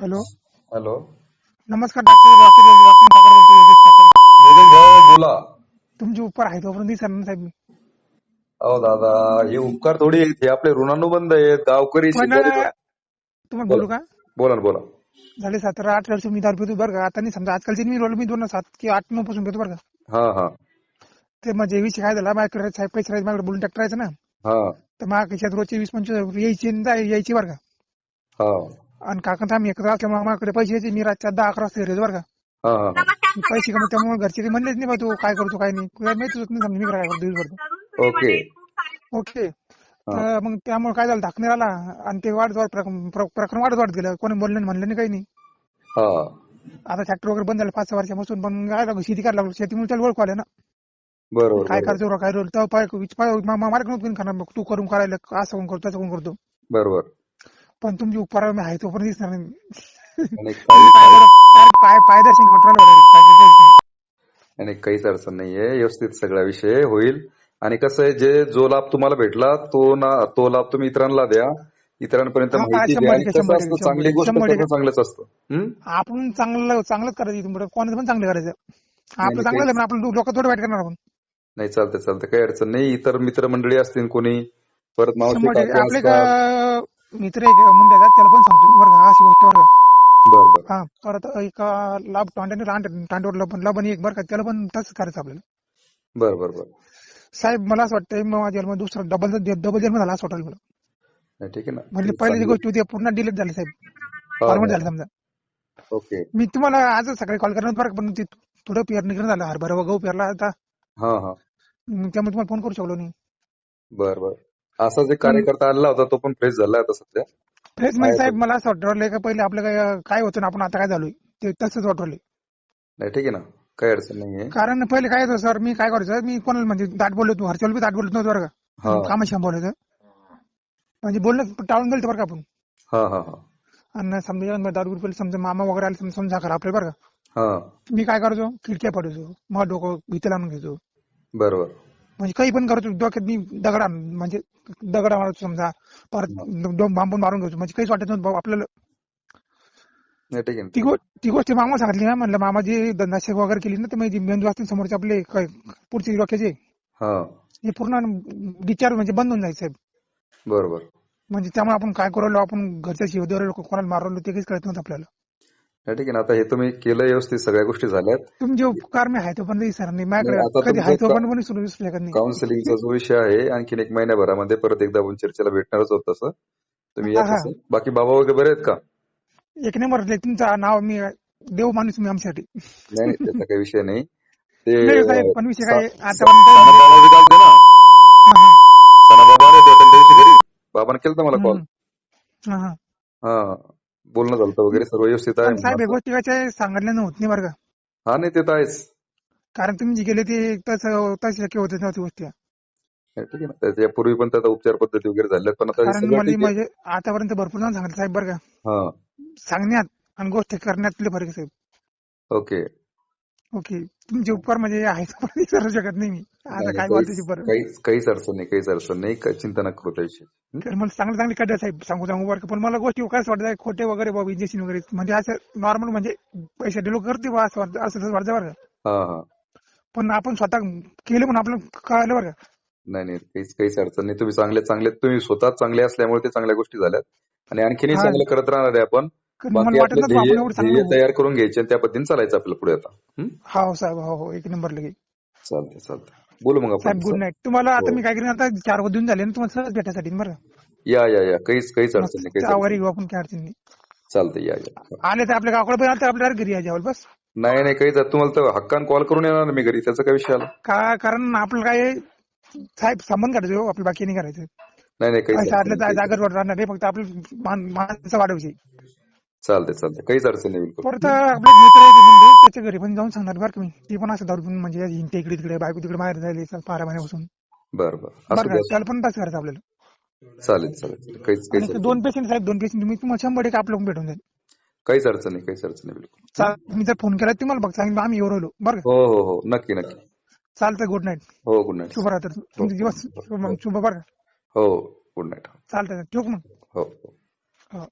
Hello. Hello. नमस्कार doctor वाकी वाकी ठाकर बोलतो योगेश ठाकर. योगेश भाऊ बोला. तुमचे उपकार आहे तोपर्यंत नाही साहेब. मी अहो दादा हे उपकार थोडी आहेत हे आपले ऋणानुबंध आहेत गावकरी पण तुम्हाला बोलू का? बोला ना बोला. झाले सतरा आठ वर्ष मी दारू पितो बरं का? आता नाही समजा आजकालचे मी रोल मी दोन सात किंवा आठ नऊ पासून पितो बरं का? हा हा. ते म्हणजे विषय काय झाला माझ्याकडे साहेब पैसे राहायचे माझ्याकडे बोलून ट्रॅक्टर ना. हा. तर माझ्या खिशात रोजचे वीस पंचवीस यायची यायची बरं का? हा. आणि काका आम्ही एकत्र असल्यामुळे माझ्याकडे पैसे यायचे मी रातच्या दहा अकरा वाजता घरी बरं का? हा हा. पैसे कमी त्यामुळे घरचे काही म्हणलेच नाही बा तू काय करतो काय नाही. तुला होत नाही समजा मी काय करतो दिवसभर ओके. ओके. मग त्यामुळे काय झालं धाकणे आला आणि ते वाढत वाढत प्रक- प्र- प्रकरण वाढत वाढत गेलं. कोणी बोललं नाही म्हणलं नाही काही नाही. हा. आता ट्रॅक्टर वगैरे बंद झालं पाच सहा वर्षापासून पण काय लागलं शेती करायला लागलो शेतीमुळे त्याला ओळख आल्या ना. बरोबर काय करतो काय रोल तर पाय मार्क नव्हतं करणार मग तू करून करायला असं कोण करतो तसं कोण करतो. बरोबर. पण तुमची उपकार मी आहे तोपर्यंत दिसणार नाही. आणि काही पाय पाय दर्शन कंट्रोल नाही. आणि काहीच अडचण नाहीये. व्यवस्थित सगळा विषय होईल. आणि कसं आहे जे जो लाभ तुम्हाला भेटला तो ना तो लाभ तुम्ही इतरांना द्या. इतरांपर्यंत माहिती द्या. चांगली गोष्ट. चांगलंच असतं? आपण चांगलं चांगलंच करायचं कोणाचं पण चांगलं करायचं. आपलं चांगलं आपण लोक थोडं वाईट करणार आपण. नाही चालतंय चालतंय. काही अडचण नाही. इतर मित्रमंडळी असतील कोणी परत मावशी मित्र एक मुंडे आहेत त्याला पण सांगतो बरं का अशी गोष्ट बरं का. बर हा परत एक लाभ तांड्याने तांडवर लबन लबन एक बरं का त्याला पण तसंच करायचं आपल्याला. बर बर बर. साहेब मला असं वाटतं मग माझ्या जन्म दुसरा डबल डबल जन्म झाला असं वाटेल मला. नाही, ठीक आहे ना. म्हणजे पहिली जी गोष्ट होती पूर्ण डिलीट झाली साहेब. हा, फॉर्मेट हा. झालं समजा. ओके. मी तुम्हाला आज सकाळी कॉल करणार बरं का, पण ते थोडं पेरणी करणं झालं. हरभरा गहू पेरला आता हा हा. मग त्यामुळे तुम्हाला फोन करू शकलो नाही. बर बर. असा जे कार्यकर्ता आलेला होता तो पण फ्रेश झाला आता सध्या. फ्रेश म्हणजे साहेब. मला असं वाटलं का पहिले आपलं काय काय होतं ना आपण आता काय झालोय? ते तसंच वाटवले नाही ठीक आहे ना. काही अडचण नाहीये कारण पहिले काय होतं सर मी काय करायचं मी कोणाला म्हणजे दाट बोलत होतो हरचल बी दाट बोलत नव्हतं बरं. का. कामाशी बोलायचं म्हणजे बोलणं टाळून गेलं बरं का आपण. हा हा हा. आणि समजा दारू रुपये समजा मामा वगैरे आले समजा समजा करा आपले बरं का. हा. मी काय करायचो? खिडक्या पडायचो मग डोकं भीती लावून घ्यायचो. बरोबर. म्हणजे काही पण करायचो डोक्यात मी दगडा म्हणजे दगडा मारायचो समजा परत दोन बांबून मारून घ्यायचो म्हणजे काहीच वाटत नव्हतं आपल्याला. ती ती गोष्ट मामा सांगितली ना म्हणलं मामा जी धंदाशेक वगैरे केली ना तर म्हणजे मेंदू असतील समोरचे आपले पुढचे डोक्याचे. हा. हे पूर्ण डिचार्ज म्हणजे बंद होऊन जायचं साहेब. बरोबर. म्हणजे त्यामुळे आपण काय करू आपण घरच्या शिवदेवर कोणाला मारलो ते काहीच कळत नव्हतं आपल्याला. ठीक आहे ना आता हे तुम्ही केलं व्यवस्थित सगळ्या गोष्टी झाल्यात. तुमचे उपकार मी आहे तो पण नाही सर नाही नाही, आता माझ्याकडे कधी तुमचं आहे तो का- पण कोणी सुरू विसरू शकत नाही. काउन्सिलिंगचा जो विषय आहे आणखीन एक महिन्याभरामध्ये परत एकदा आपण चर्चेला भेटणारच होत तसं. तुम्ही बाकी बाबा वगैरे बरे आहेत का? एक नंबर तुमचं नाव मी देव माणूस मी आमच्यासाठी. नाही त्याचा काही विषय नाही. ते पण विषय काय सा- आतापर्यंत सणाबाबा बी चालते ना. सणाबाबा आले होते त्या दिवशी घरी. बाबाने केलं मला कॉल. हा. बोलणं झालं वगैरे सर्व व्यवस्थित साहेब आहे एक गोष्टी काय सांगितलं होत नाही बरं का. हा नाही ते तर आहेच. कारण तुम्ही जे गेले ते तशी शक्य होत नव्हती गोष्टी नाही, ठीक आहे ना. त्याच्या पूर्वी पण त्याचा उपचार पद्धती वगैरे झाल्यात पण आता म्हणजे आतापर्यंत भरपूर जण सांगितलं साहेब बरं का. सांगण्यात आणि गोष्ट करण्यात फरक आहे साहेब. ओके. ओके. तुमचे उपकार म्हणजे आहेच विसरू शकत नाही मी. आता काय बोलतो बरं. काहीच अडचण नाही काहीच अडचण नाही. चिंता नका करू? तर मला चांगले चांगले कड्या साहेब सांगू सांगू बरं. पण मला गोष्टी काय वाटत खोटे वगैरे बाबा इंजेक्शन वगैरे. म्हणजे असं नॉर्मल म्हणजे पैसे दिलो करते बा असं वाटतं असं वाटतं बरं का. पण आपण स्वतः केलं पण आपलं कळलं बरं का. नाही नाही काहीच काहीच अडचण नाही. तुम्ही चांगले चांगले तुम्ही स्वतः चांगले असल्यामुळे ते चांगल्या गोष्टी झाल्यात. आणि आणखीनही. चांगलं करत राहणार आहे आपण. मला वाटत आपलं तयार करून घ्यायचे आणि त्या पद्धतीने चालायचं आपल्याला पुढे आता. हं? हो साहेब हो हो. एक नंबर लगे चालतंय चालतंय. बोलू मग साहेब आपण गुड नाईट तुम्हाला आता हो. मी काय करीन आता चार वाजून झाले ना तुम्हाला सहज भेटायसाठी बरं? या या या. काहीच काहीच अडचण नाही अडचण येऊ आपण काय अडचण नाही. चालतंय या या. आले तर आपल्या गावाकडे पण आले तर आपल्या घरी या जेवायला बस. नाही नाही काहीच. तुम्हाला तर हक्कान कॉल करून येणार ना मी घरी. त्याचा काय विषय आला? का कारण आपलं काय साहेब संबंध करायचं हो, आपलं बाकी नाही करायचं. नाही नाही काहीच जागर राहणार नाही. फक्त आपलं माणसं वाढवायची चालतंय चालतंय. काहीच अडचण नाही बिलकुल. परत आपले एक मित्र आहे ते त्याच्या घरी पण जाऊन सांगणार बरं मी. ती पण असं दारू पिऊन म्हणजे हिंटे इकडे तिकडे बायको तिकडे बाहेर जायला पारा महिन्यापासून बरं बरं. बरं का द्या. त्याला पण तसं करायचं आपल्याला. चालेल चालेल काहीच ते दोन पेशंट साहेब दोन पेशंट तुम्ही तुम्हाला शंभर टक्के आपलं भेटून जाईल. काहीच अडचण नाही काहीच अडचण नाही बिलकुल. चाल- मी जर फोन केला तर तुम्हाला बघ सांगितलं आम्ही येऊ राहिलो. बरं का? हो हो हो. नक्की नक्की. चालतंय गुड नाईट हो गुड नाईट शुभरात्र तुमचे दिवस शुभ शुभ बरं का? हो गुड नाईट चालतंय. ठेवू का मग? हो हो. हो.